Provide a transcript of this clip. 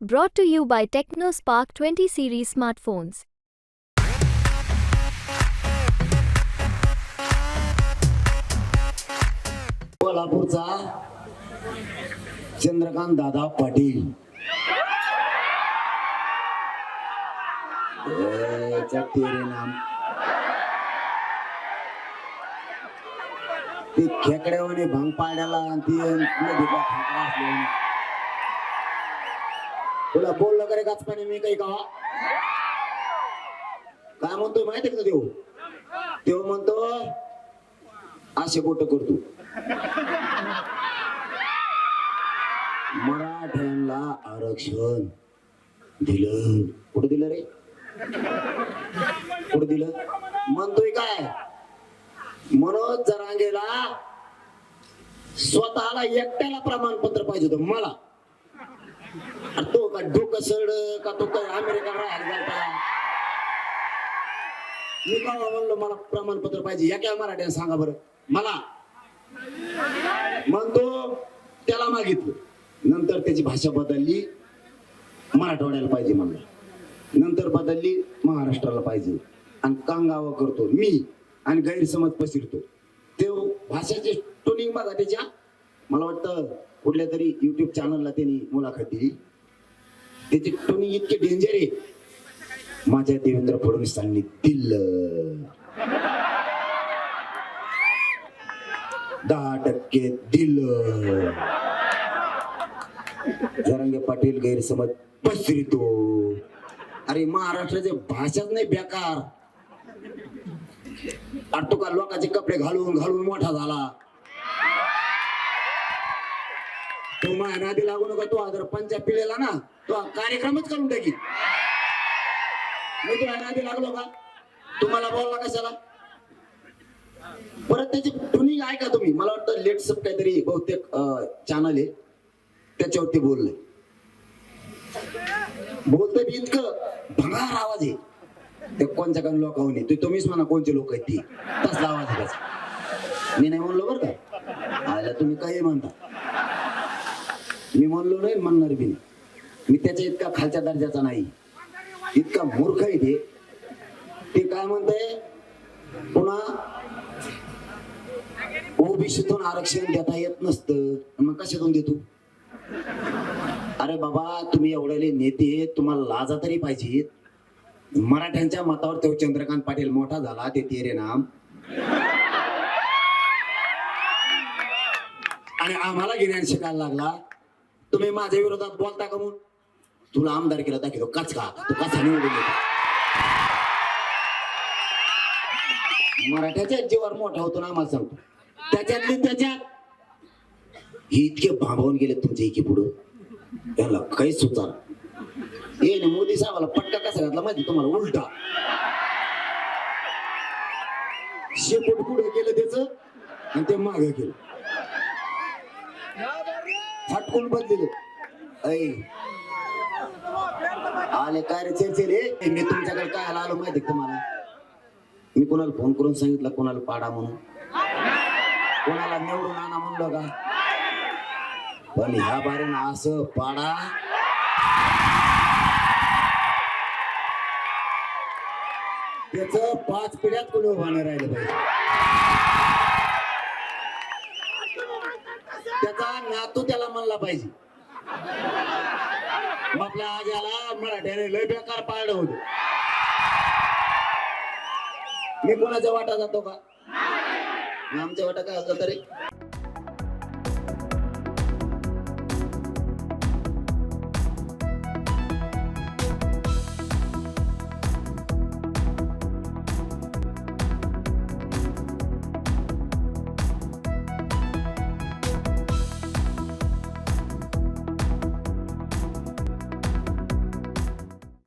Brought to you by TechnoSpark 20 series smartphones. कोल्हापूरचा चंद्रकांत दादा पाटील ए, च्या तेरे नाम ती खेकड्यावाने भांग पाड्याला आणि ती नदीचा खेकडा असल्याने. तुला बोललं करे गाचपाने मी काही का? काय म्हणतोय माहिती का देव? देव म्हणतो असे बोट करतो मराठ्यांना आरक्षण दिलं. कुठं दिलं रे? कुठं दिलं? म्हणतोय काय? मनोज जरांगेला स्वतःला एकट्याला प्रमाणपत्र पाहिजे होतं मला. का डोकं सरड का तो काय अमेरिका राहायला गेलता मी का म्हणलो मला प्रमाणपत्र पाहिजे. या काय मराठ्याने सांगा बरं. मला. म्हणतो त्याला मागितलं. नंतर त्याची भाषा बदलली. मराठवाड्याला पाहिजे म्हणलं. नंतर बदलली महाराष्ट्राला पाहिजे. आणि कांगावा करतो मी आणि गैरसमज पसरतो. ते भाषाचे टोनिंग बघा त्याच्या. मला वाटतं कुठल्या तरी युट्यूब चॅनलला त्यांनी मुलाखत दिली. त्याची टोनी इतके डेंजर आहे. माझ्या देवेंद्र फडणवीसांनी दिलं. दहा टक्के दिलं. जरांगे पाटील गैरसमज पसरितो. अरे महाराष्ट्राचे भाषाच नाही बेकार. अरे का लोकांचे कपडे घालून घालून मोठा झाला. तो माझ्या नादी लागू नका तो जर पंचा पिळेला ना तो कार्यक्रमच करून टाकी. मी तुला नादी लागलो का? तुम्हाला बोलला कशाला? परत त्याची टुनिंग ऐका तुम्ही. मला वाटतं लेट्सअप काहीतरी बहुतेक चॅनल आहे. त्याच्यावरती बोललंय. बोलतोय मी इतकं भंगार आवाज आहे. ते कोणत्या काही लोकांनी ते तुम्हीच म्हणा कोणते लोक आहेत ती. तसला आवाज आहे त्याचा. मी नाही म्हणलो बरं का? आयला तुम्ही काही म्हणता. मी म्हणलो नाही म्हणणार बी मी त्याच्या इतका खालच्या दर्जाचा नाही. इतका मूर्ख आहे ते. ते काय म्हणते पुन्हा ओबीसीतून आरक्षण देता येत नसतं. मग कशातून देतो? अरे बाबा तुम्ही एवढ्याले नेते तुम्हाला लाजा तरी पाहिजेत. मराठ्यांच्या मतावर तो चंद्रकांत पाटील मोठा झाला ते तेरे नाम. आणि आम्हाला गिन्यान शिकायला लागला. तुम्ही माझ्या विरोधात बोलता का म्हणून? तुला आमदार केला दाखवतो कच का तू कसा निवडून येतो? मराठ्याच्या जीवावर मोठा होतो ना आम्हाला सांगतो. त्याच्यातली त्याच्यात. हे इतके भांबवून गेले तुमच्या इके पुढं. त्याला काही सुचा ये ना मोदी साहेबाला पट्टा कसा घातला माहिती तुम्हाला? उलटा. शेपूट पुढे गेलं त्याच? आणि ते माग गेलं फटकून बदलेलं. ऐ. आले काय रे चर्चे रे मी तुमच्याकडे काय आलो माहिती तुम्हाला? मी कोणाला फोन करून सांगितलं कोणाला पाडा म्हणून? कोणाला निवडून आणा म्हणलो का? पण ह्या बारीनं असं पाडा. त्याच पाच पिढ्यात कोणी उभा नाही राहिलं पाहिजे. त्याचा नातू त्याला म्हणला पाहिजे. मग आपल्या आज्याला मराठ्याने लय बेकार पाळलं होत. मी कोणाच्या वाटा जातो का? आमच्या वाटा काय होतं तरी?